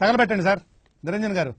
తగలబెట్టండి sir. Niranjan గారు.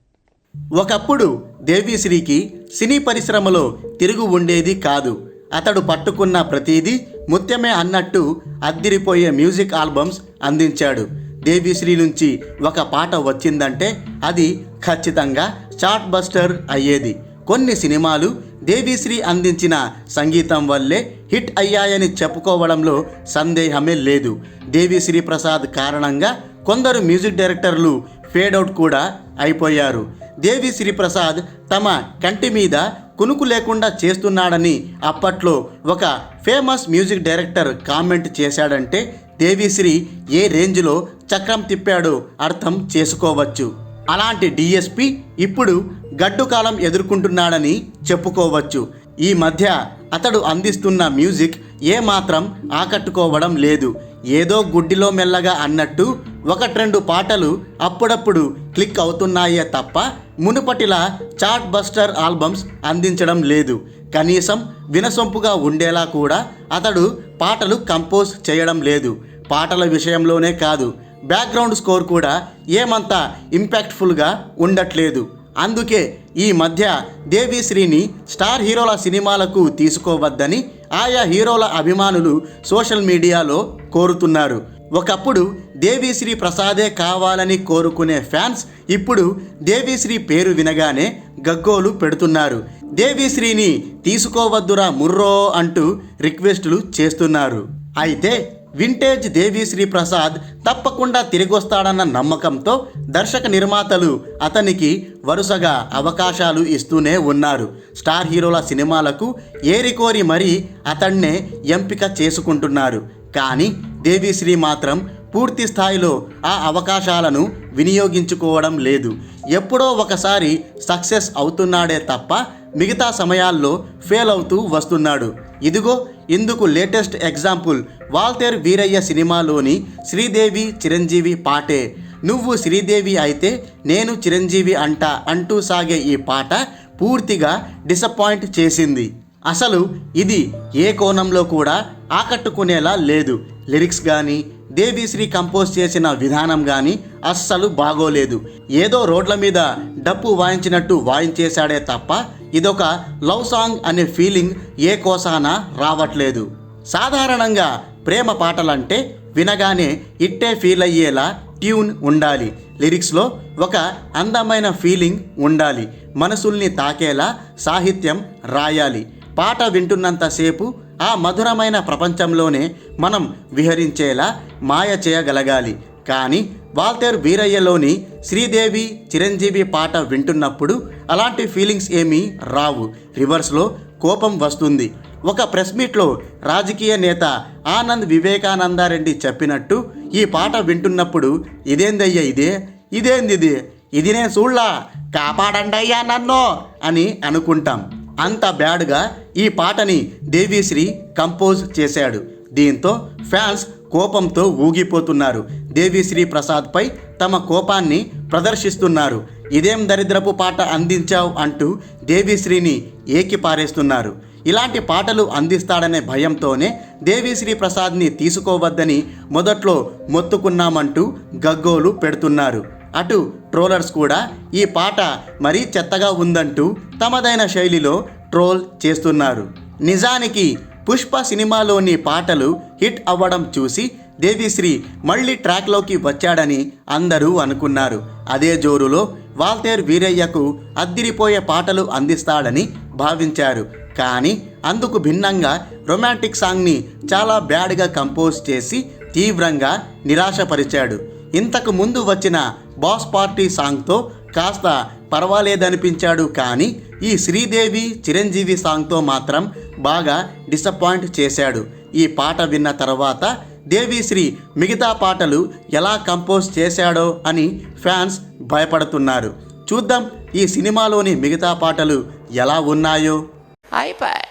ఒకప్పుడు దేవిశ్రీకి సినీ పరిశ్రమలో తిరుగు ఉండేది కాదు. అతడు పట్టుకున్న ప్రతిదీ ముత్యమే అన్నట్టు అద్దిరిపోయే మ్యూజిక్ ఆల్బమ్స్ అందించాడు. దేవిశ్రీ నుంచి ఒక పాట వచ్చిందంటే అది ఖచ్చితంగా చార్ట్ బస్టర్ అయ్యేది. కొన్ని సినిమాలు దేవిశ్రీ అందించిన సంగీతం వల్లే హిట్ అయ్యాయని చెప్పుకోవడంలో సందేహమే లేదు. దేవిశ్రీ ప్రసాద్ కారణంగా కొందరు మ్యూజిక్ డైరెక్టర్లు ఫేడ్ అవుట్ కూడా అయిపోయారు. దేవి శ్రీప్రసాద్ తమ కంటి మీద కునుకు లేకుండా చేస్తున్నాడని అప్పట్లో ఒక ఫేమస్ మ్యూజిక్ డైరెక్టర్ కామెంట్ చేశాడంటే దేవిశ్రీ ఏ రేంజ్లో చక్రం తిప్పాడో అర్థం చేసుకోవచ్చు. అలాంటి డిఎస్పి ఇప్పుడు గడ్డు కాలం ఎదుర్కొంటున్నాడని చెప్పుకోవచ్చు. ఈ మధ్య అతడు అందిస్తున్న మ్యూజిక్ ఏమాత్రం ఆకట్టుకోవడం లేదు. ఏదో గుడ్డిలో మెల్లగా అన్నట్టు ఒకట్రెండు పాటలు అప్పుడప్పుడు క్లిక్ అవుతున్నాయే తప్ప మునుపటిలా చార్ట్ బస్టర్ ఆల్బమ్స్ అందించడం లేదు. కనీసం వినసొంపుగా ఉండేలా కూడా అతడు పాటలు కంపోజ్ చేయడం లేదు. పాటల విషయంలోనే కాదు బ్యాక్గ్రౌండ్ స్కోర్ కూడా ఏమంత ఇంపాక్ట్ఫుల్గా ఉండట్లేదు. అందుకే ఈ మధ్య దేవిశ్రీని స్టార్ హీరోల సినిమాలకు తీసుకోవద్దని ఆయా హీరోల అభిమానులు సోషల్ మీడియాలో కోరుతున్నారు. ఒకప్పుడు దేవిశ్రీ ప్రసాదే కావాలని కోరుకునే ఫ్యాన్స్ ఇప్పుడు దేవిశ్రీ పేరు వినగానే గగ్గోలు పెడుతున్నారు. దేవిశ్రీని తీసుకోవద్దురా ముర్రో అంటూ రిక్వెస్టులు చేస్తున్నారు. అయితే వింటేజ్ దేవిశ్రీ ప్రసాద్ తప్పకుండా తిరిగొస్తాడన్న నమ్మకంతో దర్శక నిర్మాతలు అతనికి వరుసగా అవకాశాలు ఇస్తూనే ఉన్నారు. స్టార్ హీరోల సినిమాలకు ఏరికోరి మరీ అతన్నే ఎంపిక చేసుకుంటున్నారు. కానీ దేవిశ్రీ మాత్రం పూర్తి స్థాయిలో ఆ అవకాశాలను వినియోగించుకోవడం లేదు. ఎప్పుడో ఒకసారి సక్సెస్ అవుతున్నాడే తప్ప మిగతా సమయాల్లో ఫెయిల్ అవుతూ వస్తున్నాడు. ఇదిగో ఇందుకు లేటెస్ట్ ఎగ్జాంపుల్ వాల్తేర్ వీరయ్య సినిమాలోని శ్రీదేవి చిరంజీవి పాటే. నువ్వు శ్రీదేవి అయితే నేను చిరంజీవి అంట అంటూ సాగే ఈ పాట పూర్తిగా డిసప్పాయింట్ చేసింది. అసలు ఇది ఏ కోణంలో కూడా ఆకట్టుకునేలా లేదు. లిరిక్స్ కానీ దేవిశ్రీ కంపోజ్ చేసిన విధానం కానీ అస్సలు బాగోలేదు. ఏదో రోడ్ల మీద డప్పు వాయించినట్టు వాయించేశాడే తప్ప ఇదొక లవ్ సాంగ్ అనే ఫీలింగ్ ఏ కోసాన రావట్లేదు. సాధారణంగా ప్రేమ పాటలంటే వినగానే ఇట్టే ఫీల్ అయ్యేలా ట్యూన్ ఉండాలి. లిరిక్స్లో ఒక అందమైన ఫీలింగ్ ఉండాలి. మనసుల్ని తాకేలా సాహిత్యం రాయాలి. పాట వింటున్నంతసేపు ఆ మధురమైన ప్రపంచంలోనే మనం విహరించేలా మాయ చేయగలగాలి. కానీ వాల్తేర్ వీరయ్యలోని శ్రీదేవి చిరంజీవి పాట వింటున్నప్పుడు అలాంటి ఫీలింగ్స్ ఏమీ రావు. రివర్స్లో కోపం వస్తుంది. ఒక ప్రెస్ మీట్లో రాజకీయ నేత ఆనంద్ వివేకానందారెడ్డి చెప్పినట్టు ఈ పాట వింటున్నప్పుడు ఇదేందయ్యా ఇదే? ఇదేంది ఇది ఇది నేను చూడలా. కాపాడండయ్యా నన్ను అని అనుకుంటాం. అంత బ్యాడ్గా ఈ పాటని దేవిశ్రీ కంపోజ్ చేశాడు. దీంతో ఫ్యాన్స్ కోపంతో ఊగిపోతున్నారు. దేవిశ్రీ ప్రసాద్పై తమ కోపాన్ని ప్రదర్శిస్తున్నారు. ఇదేం దరిద్రపు పాట అందించావు అంటూ దేవిశ్రీని ఏకిపారేస్తున్నారు. ఇలాంటి పాటలు అందిస్తాడనే భయంతోనే దేవిశ్రీ ప్రసాద్ని తీసుకోవద్దని మొదట్లో మొత్తుకున్నామంటూ గగ్గోలు పెడుతున్నారు. అటు ట్రోలర్స్ కూడా ఈ పాట మరీ చెత్తగా ఉందంటూ తమదైన శైలిలో ట్రోల్ చేస్తున్నారు. నిజానికి పుష్ప సినిమాలోని పాటలు హిట్ అవ్వడం చూసి దేవిశ్రీ మళ్ళీ ట్రాక్లోకి వచ్చాడని అందరూ అనుకున్నారు. అదే జోరులో వాల్తేర్ వీరయ్యకు అద్దిరిపోయే పాటలు అందిస్తాడని భావించారు. కానీ అందుకు భిన్నంగా రొమాంటిక్ సాంగ్ని చాలా బ్యాడ్గా కంపోజ్ చేసి తీవ్రంగా నిరాశపరిచాడు. ఇంతకు ముందు వచ్చిన బాస్ పార్టీ సాంగ్తో కాస్త పర్వాలేదనిపించాడు కానీ ఈ శ్రీదేవి చిరంజీవి సాంగ్తో మాత్రం బాగా డిసప్పాయింట్ చేశాడు. ఈ పాట విన్న తర్వాత దేవిశ్రీ మిగతా పాటలు ఎలా కంపోజ్ చేశాడో అని ఫ్యాన్స్ భయపడుతున్నారు. చూద్దాం ఈ సినిమాలోని మిగతా పాటలు ఎలా ఉన్నాయో. అయిపోయి